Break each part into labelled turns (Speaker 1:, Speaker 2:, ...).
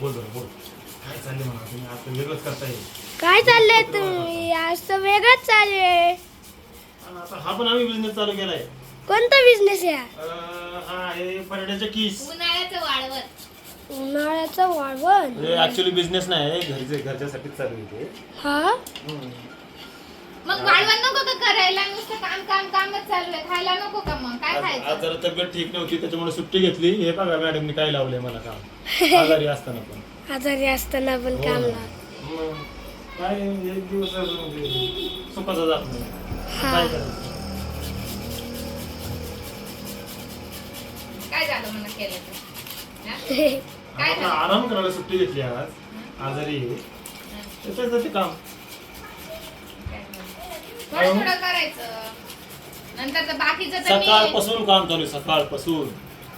Speaker 1: बोल बरं बोल. काय चाललंय म्हणा तुम्ही आता वेगळंच
Speaker 2: काय चाललंय तुम्ही? आज वेगळंच चालू आहे.
Speaker 1: आणि आता हा पण आम्ही बिझनेस चालू केलाय.
Speaker 2: कोणता बिझनेस आहे हा?
Speaker 1: अं, हा आहे पराठ्याच्या किस.
Speaker 3: उन्हाळ्याचं वाळवण.
Speaker 2: उन्हाळ्याचं वाळवण?
Speaker 1: ऍक्च्युली बिझनेस नाही घरचे घरच्यासाठीच चालू आहे ते.
Speaker 2: हा?
Speaker 3: मग वाळवण नको का करायला? नुसतं काम काम कामच चालू आहे. खायला नको का मग? काय
Speaker 1: आज आज
Speaker 3: खायचं
Speaker 1: जरा तब्येत ठीक नव्हती त्याच्यामुळे सुट्टी घेतली. हे बघा मॅडमनी काय लावलंय मला काम. आजारी असताना पण.
Speaker 2: आजारी असताना पण
Speaker 1: हो
Speaker 2: काम
Speaker 1: ना.
Speaker 2: लाव.
Speaker 1: मग काय एक दिवस म्हणजे सुखाचा जात नाही.
Speaker 2: हा.
Speaker 1: काय करायचं?
Speaker 3: काय झालं म्हणा केलं तर? हा? काय
Speaker 1: आता
Speaker 3: झालं?
Speaker 1: आराम करायला सुट्टी घेतली आज. आजारी आहे. काम?
Speaker 3: थोडं थोडं करायचं. नंतर तर बाकीचं तर मी
Speaker 1: सकाळपासून काम चालू आहे सकाळपासून.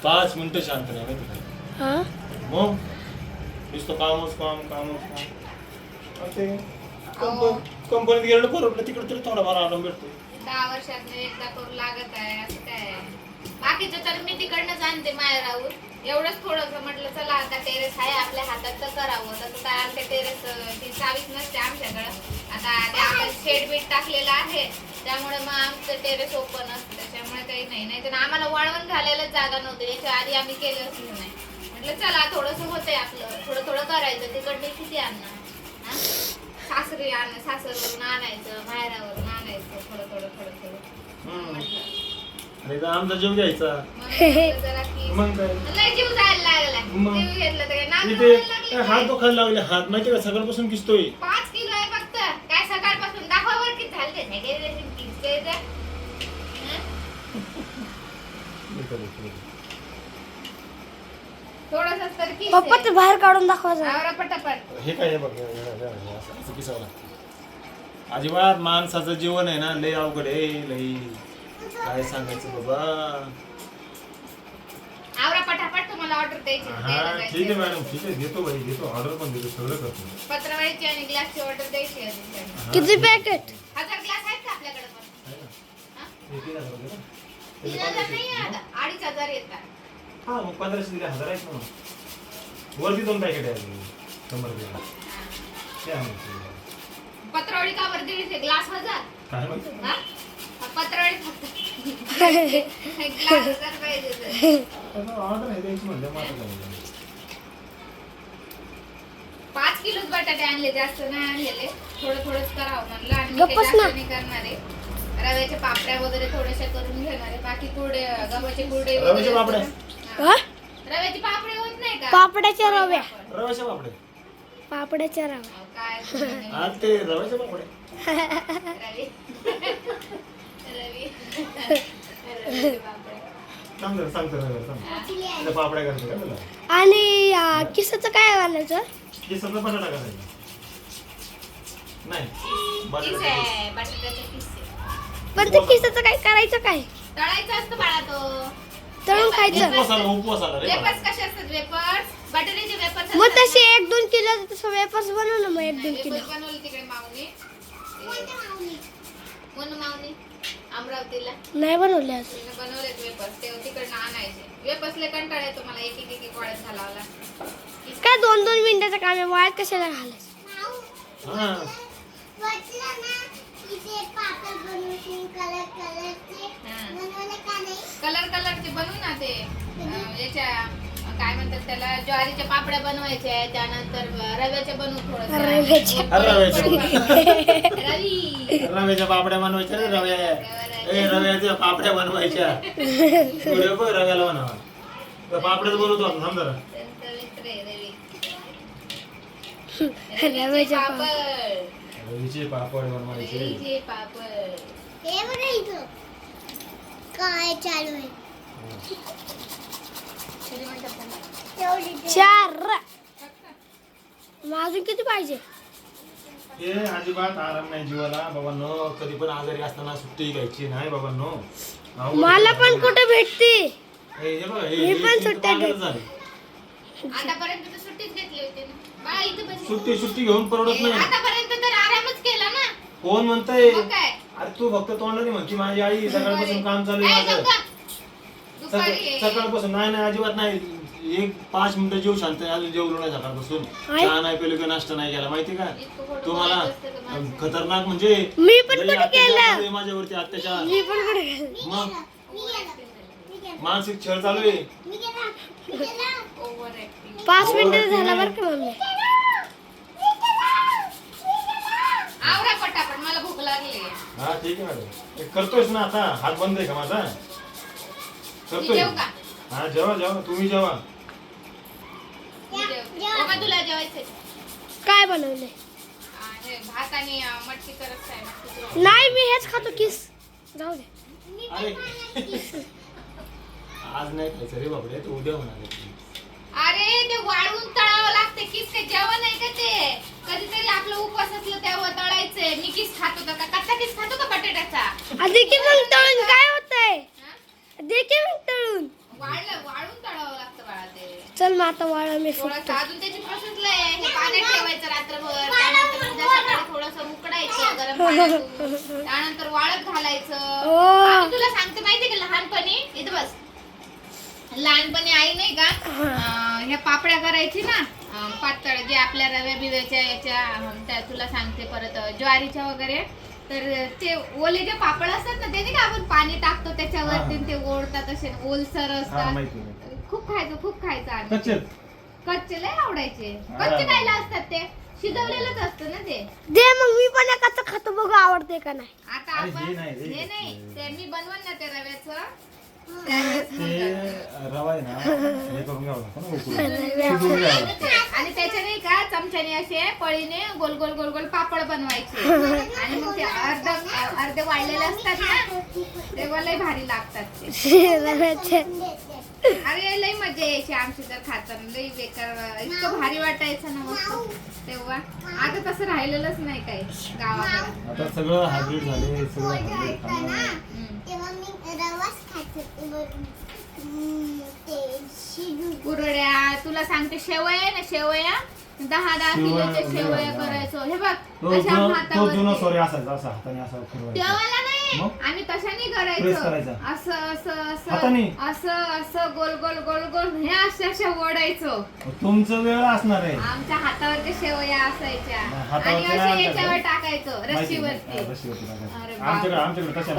Speaker 1: पाच मिनिटं शांत नाही माहिती का?
Speaker 2: हा?
Speaker 1: मग? नुसतं कामच काम कामच काम. आणि ते कंप- कंपनीत गेलं परवडलं तिकडे तरी थोडाफार आराम भेटतो.
Speaker 3: दहा वर्षात एकदा करू लागत आहे असं काय? आहे? बाकीचं तर मी तिकडनंच आणते माहेरावर एवढंच थोडस म्हटलं चला आता टेरेस आहे आपल्या हातात तर करावं. तसं काय आमच्या टेरेस ती चावीच नसते आमच्याकडं. आता आपण शेड बीट टाकलेलं आहे. त्यामुळे मग आमचं टेरेस ओपन असतं. त्याच्यामुळे काही नाही. नाही तर आम्हाला वाळवण घालायला जागा नव्हती. याच्या आधी आम्ही केलंच नाही. म्हटलं चला थोडस होतंय आपलं. थोडं थोडं करायचं. तिकडे किती आणणार? सासरी आण सासरवरून आणायचं माहेरावरून आणायचं. थोडं थोडं थोडं थोडं. म्हटलं.
Speaker 1: आमचा जीव घ्यायचा.
Speaker 3: मग
Speaker 1: काय? मग. इथे हात दुखायला लागले. हात माहिती का? सकाळपासून किसतोय.
Speaker 3: पाच किलो आहे फक्त. काय सकाळपासून? दाखवा बरं किती झाले ते. घे रे, किती ते. हं? थोडंसंच तर किस
Speaker 2: पप्पा ते. बाहेर काढून दाखवायचं
Speaker 3: आवरा पटापट.
Speaker 1: हे काय हे बघ? हे- हे- हे- हे असं- असं किसावं अजिबात माणसाचं जीवन आहे ना लय अवघड आहे लय. काय सांगायचं बाबा
Speaker 3: आवरा पटापट तुम्हाला ऑर्डर द्यायची
Speaker 1: हा ठीक आहे. मॅडम ठीक आहे घेतो बाई घेतो ऑर्डर पण देतो सगळं करतो
Speaker 3: पत्रावळीची आणि ग्लासची ऑर्डर द्यायची आहे.
Speaker 1: हा,
Speaker 2: किती. पॅकेट
Speaker 3: हजार ग्लास आहेत का आपल्याकडे पण
Speaker 1: आहे ना?
Speaker 3: हा?
Speaker 1: हे किती हजार रुपये ना?
Speaker 3: तीन
Speaker 1: त्याचे
Speaker 3: हजार नाही
Speaker 1: पंधराशे.
Speaker 3: आता अडीच हजार येतात
Speaker 1: हा मग पंधराशे दिले हजार आहेत ना मग. वरती दोन पॅकेट शंभर रुपयाला आहे.
Speaker 3: पत्रावळी का बरं दीडशे ग्लास हजार
Speaker 1: काय माहिती
Speaker 3: हा? पाच किलोच बटाटे आणले जास्त नाही आणलेले. थोडं थोडंच करावं म्हणलं. आणि. नाही करणार आहे. रव्याच्या पापड्या वगैरे थोड्याशा करून घेणार आहे. बाकी कुरडे गव्हाचे कुरडे
Speaker 1: रव्याच्या
Speaker 3: वगैरे
Speaker 1: पापड्या?
Speaker 3: रव्याची पापडी होत नाही का?
Speaker 2: पापड्याच्या रव्या.
Speaker 3: पापड.
Speaker 1: रव्याचे पापडे.
Speaker 2: पापड्याच्या रव्या.
Speaker 3: काय
Speaker 1: ते रव्याचे पापडे
Speaker 3: रवी रवी रव्याचे पापड.
Speaker 1: सांग जरा, सांग जरा, जरा, सांग. तिथे पापड्या करायचं का तुला
Speaker 2: आणि आ, किसाचं काय घालायचं
Speaker 1: हे सगळं बटाटा करायचं. नाही बटाटा
Speaker 3: बटाट्याचे.
Speaker 2: पण ते किसाचं काय करायचं काय?
Speaker 3: तळायचं असतं बाळा तो
Speaker 2: तळून खायचं.
Speaker 1: उपवास आला उपवास आला रे
Speaker 3: वेपर्स कसे असतात? वेपर्स बटाट्याचे वेपर्स
Speaker 2: मग तसे एक दोन किलो तसं वेपर्स बनव ना मग एक दोन किलो.
Speaker 3: बनवले तिकडे माऊनी म्हणून माऊनी अमरावतीला.
Speaker 2: नाही बनवले आज.
Speaker 3: तिने बनवलेत वेपर्स ते तिकडनं आणायचे. वेपर्सले कंटाळा येतो मला एक एक एक एक वाढत घालावला.
Speaker 2: काय दोन दोन मिनिटाचं काम आहे? वाळत कशाला घालायचं?
Speaker 1: हा.
Speaker 3: कलर कलरचे बनवू ना ते. अं, याच्या अं, काय म्हणतात त्याला ज्वारीच्या पापड्या बनवायच्या त्यानंतर रव्याच्या बनवू थोडस.
Speaker 2: रव्याच्या.
Speaker 1: रव्याच्या
Speaker 3: रवी.
Speaker 1: रव्याच्या पापड्या बनवायच्या रे रव्या. ए रव्याच्या पापड्या बनवायच्या. व्हिडिओ बघ रव्याला बनवा पापड्याच आपण थांब जरा.
Speaker 3: पापड.
Speaker 1: रवीचे पापड बनवायचे.
Speaker 3: रवीचे पापड.
Speaker 2: काय चालू आहे? चार. मग अजून किती पाहिजे?
Speaker 1: हे अजिबात आराम नाही जीवाला. बाबा नो कधी पण आजारी असताना सुट्टी घ्यायची नाही बाबा नो
Speaker 2: मला पण कुठं भेटते?
Speaker 1: हे हे बघ, हे-
Speaker 2: मी
Speaker 1: हे
Speaker 2: पण
Speaker 1: इथं
Speaker 2: सुट्ट्या
Speaker 1: पागलच
Speaker 2: घेत-
Speaker 1: झाले.
Speaker 3: आतापर्यंत तर सुट्टीच घेतली होती ना. बाळा इथं बस
Speaker 1: सुट्टी सुट्टी घेऊन परवडत नाही.
Speaker 3: आतापर्यंत तर आरामच केला ना.
Speaker 1: कोण म्हणतंय?
Speaker 3: मग काय?
Speaker 1: अरे तू फक्त तोंडाने म्हणती माझी आई सकाळपासून काम चालू
Speaker 3: ए,
Speaker 1: आहे माझं.
Speaker 3: दुपारी
Speaker 1: सकाळ-. सकाळपासून नाही नाही अजिबात नाही. एक पाच मिनिटं जेव शांत आहे, अजून जेवलो नाही सकाळपासून.
Speaker 2: आहे?
Speaker 1: चहा नाही पेलो की नाश्ता नाही केला माहिती का? तुम्हाला? खतरनाक म्हणजे
Speaker 2: मी पण
Speaker 1: लई
Speaker 2: कुठे
Speaker 1: अत्याचार
Speaker 2: केलं?
Speaker 1: चालू आहे माझ्यावरती अत्याचार.
Speaker 2: मी पण कुठे केलं?
Speaker 1: मग? मानसिक छळ चालू आहे.
Speaker 2: पाच मिनिटं झाला बरं का मम्मी?
Speaker 3: आवरा पटापट मला भूक लागली.
Speaker 1: हा ठीक आहे मॅडम. हे करतोयस ना आता? हात बंद आहे का माझा?
Speaker 3: मी
Speaker 1: करतोय.
Speaker 3: जेवू का?
Speaker 1: हा जेवा जेवा. तुम्ही जेवा.
Speaker 3: बाबा तुला जेवायचंय.
Speaker 2: काय
Speaker 3: हे भात आणि आहे मटकीचं रस्सा.
Speaker 2: नाही मी हेच खातो किस. जाऊ दे.
Speaker 1: अरे. आज नाही खायचं रे बापरे ते उद्या होणार आहे.
Speaker 3: अरे ते वाळवून तळावं लागते किस ते जेवण आहे का ते? कधीतरी आपलं उपवास असलं तेव्हा तळायचंय. मी किस खात होता का? कच्चा किस खातो का बटाट्याचा?
Speaker 2: आधी की मग तळून काय होतंय?
Speaker 3: हा?
Speaker 2: दे की मग तळून
Speaker 3: वाळलं वाळून तळावं लागतं बाळा ते
Speaker 2: चल मग आता वाळा मी
Speaker 3: थोडंसं
Speaker 2: फुटतो
Speaker 3: अजून त्याची प्रोसेस लय आहे. हे पाण्यात ठेवायचं रात्रभर. त्यानंतर उद्या सकाळी थोडंसं उकडायचं गरम पाण्यातून. त्यानंतर वाळत घालायचं.
Speaker 2: ओ.
Speaker 3: तुला सांगते माहिती का लहानपणी? इथं बस. लहानपणी आई नाही का अं, ह्या पापड्या करायची ना अं, पातळ जे आपल्या रव्या बिव्याच्या याच्या अं, त्या तुला सांगते परत अं, ज्वारीच्या वगैरे. तर ते ओले जे पापड असतात ना ते नाही का आपण पाणी टाकतो त्याच्यावरती
Speaker 1: हा.
Speaker 3: ते ओढतात असे ओलसर
Speaker 1: हा
Speaker 3: असतात.
Speaker 1: माहिती माहिती.
Speaker 3: खूप खायचं खूप खायचं आम्ही.
Speaker 1: कच्चे
Speaker 3: कच्चे लय आवडायचे. कच्चे खायला असतात ते. शिजवलेलंच असतं ना ते.
Speaker 2: दे मग मी पण एकाच खातो बघू आवडते का नाही.
Speaker 3: आता
Speaker 1: अरे
Speaker 3: आपण
Speaker 1: हे नाही.
Speaker 3: हे ते मी बनवन ना ते रव्याचं.
Speaker 1: ते रवा आहे ना हे करून घ्यावं लागतं ना उकळून. शिजवून घ्यावं लागतं.
Speaker 3: आणि त्याच्याने का चमच्याने असे पळीने गोल गोल गोल गोल पापड बनवायचे. आणि मग ते अर्ध अर्धे वाळलेले असतात ना तेव्हा लय भारी लागतात ते.
Speaker 2: रव्याचे.
Speaker 3: अरे लय मजा यायची आमची तर खाताना. लय बेकार इतकं भारी वाटायचं ना मस्त. तेव्हा. आता तसं राहिलेलंच नाही काही गावाकडे.
Speaker 1: आता सगळं हायब्रिड झाले सगळं हायब्रिड खाणं
Speaker 3: हम्म.
Speaker 4: तेव्हा मी रवाच खात. होते बरं. हम्म, ते शिजून
Speaker 3: कुरड्या तुला सांगते शेवया ना शेवया? दहा दहा
Speaker 1: शेवया,
Speaker 3: किलोच्या शेवया
Speaker 1: हा.
Speaker 3: करायचो. हे बघ
Speaker 1: तो
Speaker 3: अशा
Speaker 1: जुना तो
Speaker 3: हातावर
Speaker 1: जुना सॉरी असायचा असा हाताने असा फिरवायचा
Speaker 3: तेव्हाला तशाने
Speaker 1: Press
Speaker 3: करायचो. असं असं असं? असं असं गोल गोल गोल गोल हे अशा ओढायचो.
Speaker 1: तुमचं वेळ असणार आहे.
Speaker 3: आमच्या हातावरच्या शेवया असायच्या. आणि
Speaker 1: नाही
Speaker 3: याच्यावर टाकायचो.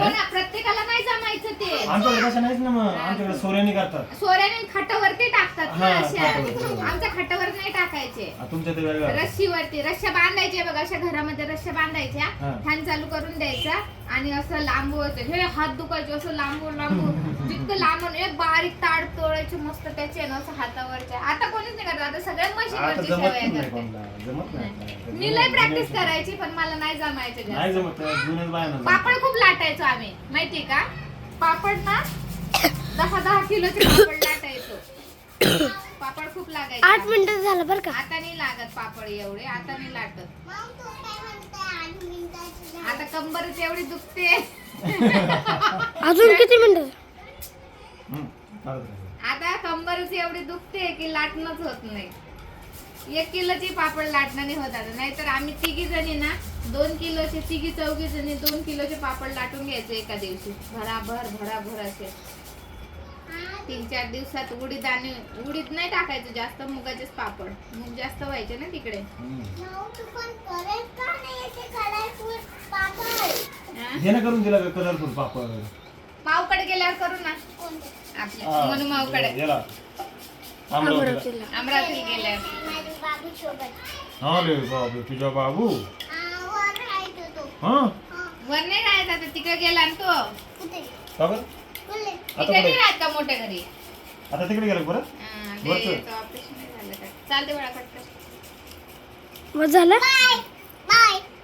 Speaker 3: ना प्रत्येकाला नाही जमायचं ते.
Speaker 1: आमच्याकडे तशा नाहीत ना मग? आमच्याकडे सोऱ्याने करतात.
Speaker 3: सोऱ्याने खाटावरती टाकतात ना अशा.
Speaker 1: खाटावरती.
Speaker 3: आमच्या खाटावर नाही टाकायचे.
Speaker 1: तुमच्या ते वेगळं. आहे.
Speaker 3: रस्सीवरती. रश्या बांधायचे बघा अशा घरामध्ये रश्या बांधायच्या. फॅन चालू करून द्यायचा. आणि असं लांबवायचं हे हात दुखायचे असं लांबून लांबून जितकं लांबून एक बारीक ताड तोडायचे मस्त त्याचे ना असं हातावरच्या. आता कोणीच नाही करत आता सगळ्या
Speaker 1: आता
Speaker 3: मशीनवरची
Speaker 1: जमत
Speaker 3: शेवया
Speaker 1: पण नाही
Speaker 3: करतात
Speaker 1: कोणाला जमत नाही. आता.
Speaker 3: मी लय प्रॅक्टिस करायची पण मला नाही जमायचं
Speaker 1: नाही
Speaker 3: जास्त.
Speaker 1: जमत त्या जुन्याच बायानं जमत.
Speaker 3: पापड खूप लाटायचो आम्ही माहिती का? पापड ना दहा दहा किलोचे पापड लाटायचो. पापड खूप लागायचे.
Speaker 2: आठ मिनिटं झालं बरं का?
Speaker 3: आता नाही लागत पापड एवढे आता नाही लाटत आता कंबरच एवढी दुखते.
Speaker 2: अजून किती मिनिटं.
Speaker 3: आता कंबरच एवढी दुखते की लाटणंच होत नाही. एक किलोची पापड लाटणं नाही होत आता. नाहीतर आम्ही तिघी जणी ना दोन किलोचे तिघी चौघी जणी दोन किलोचे पापड लाटून घ्यायचो एका दिवशी. भराभर भराभर असे. तीन चार दिवसात उडीद आणि उडीद नाही टाकायचं जास्त मुगाचेच पापड. मूग जास्त व्हायचे ना तिकडे. हा?
Speaker 1: ना करून दिला का कलरफुल पापड?
Speaker 3: माऊकडे गेल्यावर करू ना. आपल्या म्हणून
Speaker 1: अमरावतीला
Speaker 2: अमरावतीला
Speaker 3: अमरावतीला. गेल्यावर
Speaker 4: माझ्या बाबू सोबत
Speaker 1: हा रे बाबू तुझा हा
Speaker 3: वर नाही राहायचा आता तिकडे गेला ना तो.
Speaker 4: कुठे
Speaker 1: का बरं? आता
Speaker 3: राहत मोठ्या घरी?
Speaker 1: आता तिकडे गेला परत?
Speaker 3: हा,
Speaker 1: वरचं?
Speaker 3: ऑपरेशन झालं चालते वेळा कट कर
Speaker 2: मग झालं?
Speaker 4: बाय.